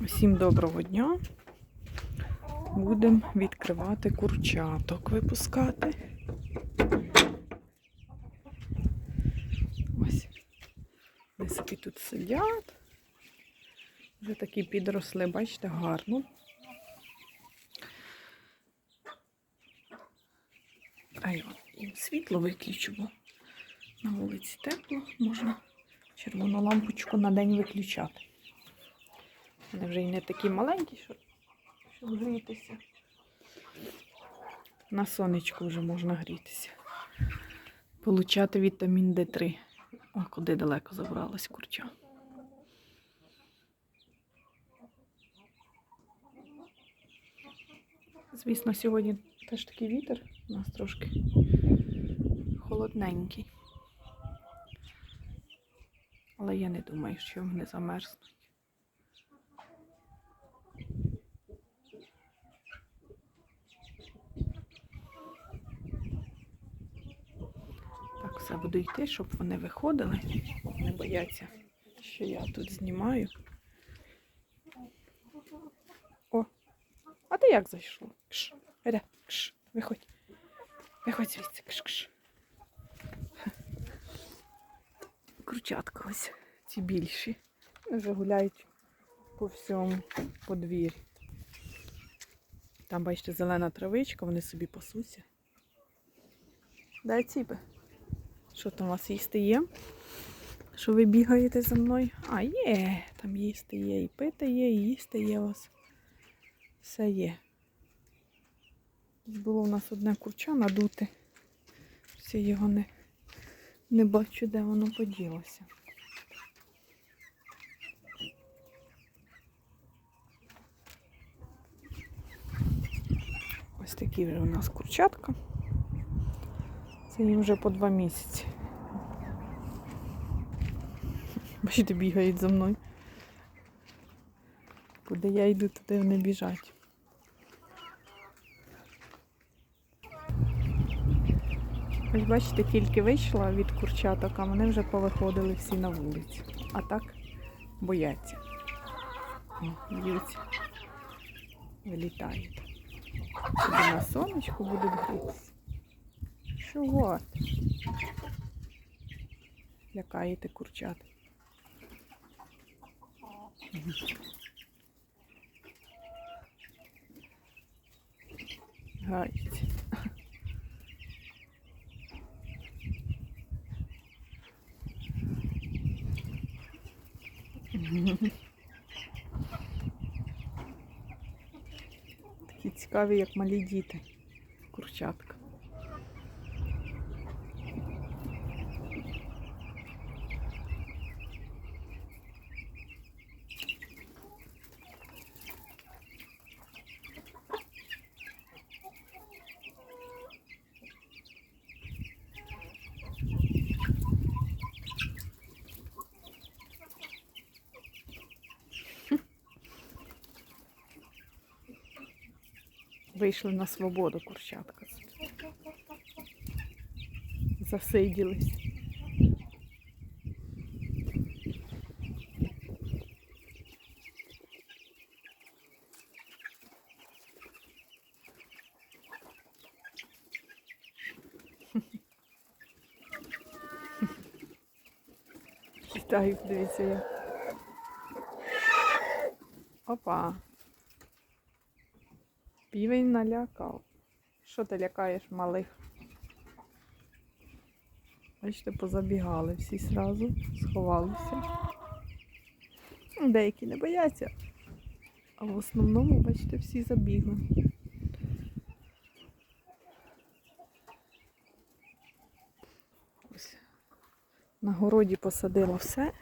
Всім доброго дня. Будемо відкривати курчаток, випускати. Ось. Вони собі тут сидять. Вже такі підросли, бачите, гарно. А я їм світло виключу, бо на вулиці тепло, можна червону лампочку на день виключати. Вони вже й не такі маленькі, щоб грітися. На сонечку вже можна грітися. Получати вітамін Д3. О, куди далеко забралась курча. Звісно, сьогодні теж такий вітер. У нас трошки холодненький. Але я не думаю, що вони замерзнуть. Так, все буду йти, щоб вони виходили. Не бояться, що я тут знімаю. О, а ти як зайшло? Кш, іде, кш, виходь. Виходь звідси, кш, кш. Кручатка ось, ці більші. Вони вже гуляють по всьому подвір'ю. Там, бачите, зелена травичка, вони собі пасуться. Дай ціпи. Що там у вас їсти є? Що ви бігаєте за мною? А, є, там їсти є, і пити є, і їсти є у вас. Все є. Тут було у нас одне курча надуте. Все його не, не бачу, де воно поділося. Ось такі вже у нас курчатка. Їм вже по два місяці. Бачите, бігають за мною. Куди я йду, туди вони біжать. Ось бачите, тільки вийшла від курчаток, а вони вже повиходили всі на вулицю. А так бояться. Б'ються. Вилітають. Собі на сонечку будуть грітися. Чого? Лякаєте курчат. Гають. Такі цікаві, як малі діти. Курчатка. Вийшли на свободу курчатка. Засиділись. Читаю, дивіться я. Опа. Півень налякав. Що ти лякаєш малих? Бачите, позабігали всі сразу, сховалися. Деякі не бояться, а в основному, бачите, всі забігли. На городі посадила все,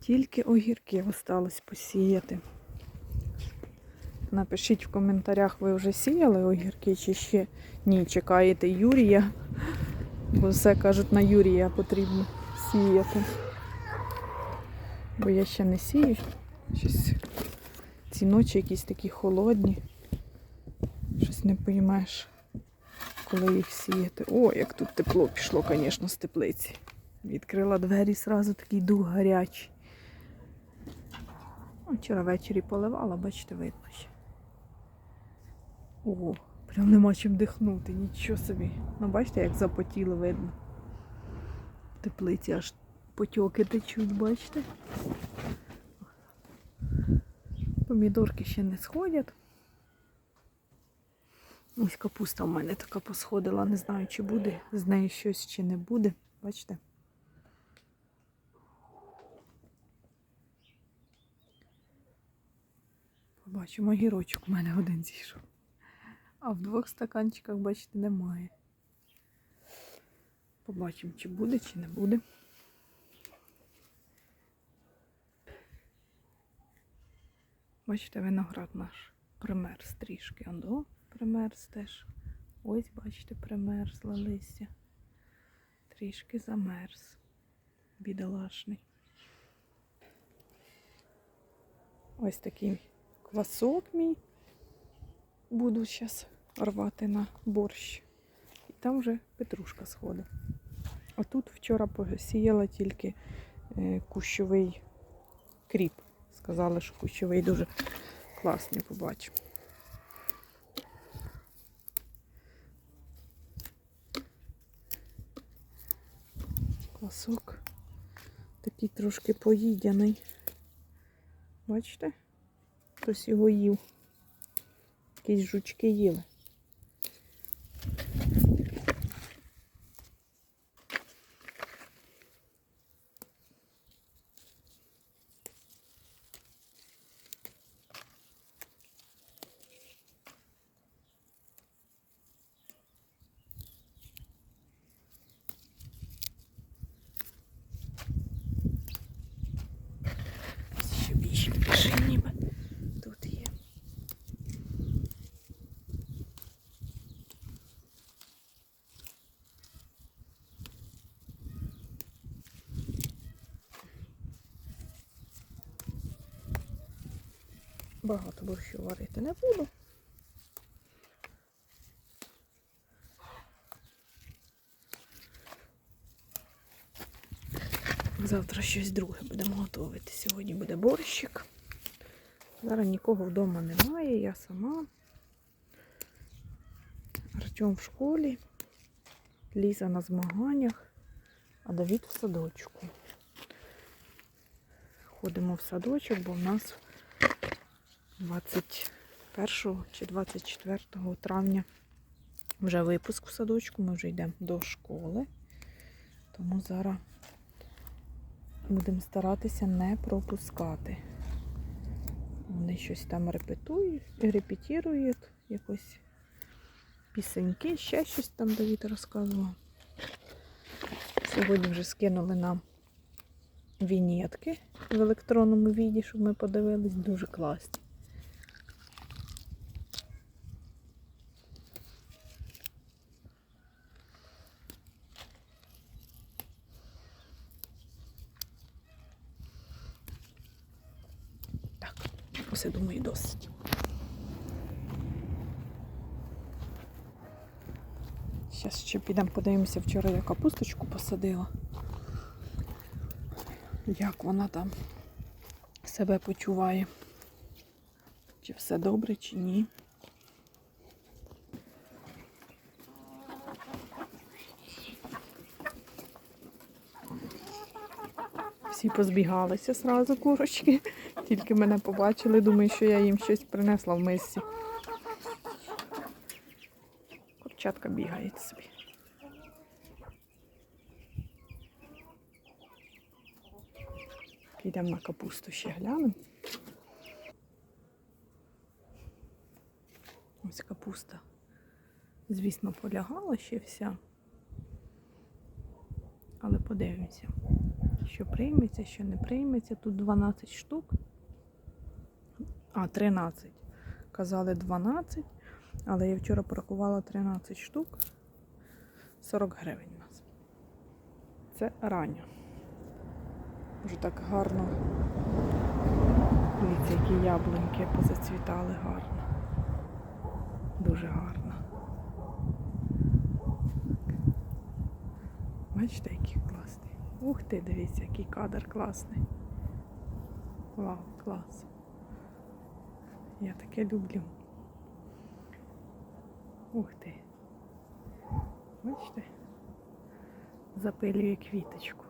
тільки огірки осталось посіяти. Напишіть в коментарях, ви вже сіяли огірки чи ще ні, чекаєте Юрія. Бо все кажуть, на Юрія потрібно сіяти. Бо я ще не сію. Ці ночі якісь такі холодні. Щось не поймеш, коли їх сіяти. О, як тут тепло пішло, звісно, з теплиці. Відкрила двері, зразу такий дух гарячий. Вчора ввечері поливала, бачите, видно ще. Ого, прям нема чим дихнути, нічого собі. Ну, бачите, як запотіло видно. Теплиці аж потьоки течуть, бачите? Помідорки ще не сходять. Ось капуста в мене така посходила, не знаю, чи буде з нею щось чи не буде. Бачите? Побачимо, гірочок у мене один зійшов. А в двох стаканчиках, бачите, немає. Побачимо, чи буде, чи не буде. Бачите, виноград наш примерз трішки. Ондо примерз теж. Ось, бачите, примерзла листя. Трішки замерз. Бідолашний. Ось такий квасок мій. Буду зараз рвати на борщ. І там вже петрушка сходить. А тут вчора посіяла тільки е, кущовий кріп. Сказали, що кущовий дуже класний, побачу. Квасок такий трошки поїдяний. Бачите? Хтось його їв. Якісь жучки їли. Ще більше більше ніби тут є. Багато борщу варити не буду. Завтра щось друге будемо готувати. Сьогодні буде борщик. Зараз нікого вдома немає, я сама. Артем в школі, Ліза на змаганнях, а Давід в садочку. Ходимо в садочок, бо в нас 21 чи 24 травня вже випуск в садочку, ми вже йдемо до школи. Тому зараз будемо старатися не пропускати. Вони щось там репетують, репетірують, якось пісеньки, ще щось там Давід розказував. Сьогодні вже скинули нам вінетки в електронному віді, щоб ми подивились, дуже класні. Ось я думаю, досить. Зараз ще підемо подивимося, вчора я капусточку посадила. Як вона там себе почуває. Чи все добре, чи ні. Всі позбігалися сразу курочки. Тільки мене побачили, думаю, що я їм щось принесла в мисці. Курчатка бігає собі. Підемо на капусту ще глянемо. Ось капуста. Звісно, полягала ще вся. Але подивимося, що прийметься, що не прийметься. Тут 12 штук. А, 13. Казали 12, але я вчора порахувала 13 штук. 40 гривень у нас. Це ранньо. Вже так гарно. Дивіться, які яблуньки позацвітали гарно. Дуже гарно. Бачите, який класний. Ух ти, дивіться, який кадр класний. Вау, клас. Я таке люблю. Ух ти. Бачите? Запилює квіточку.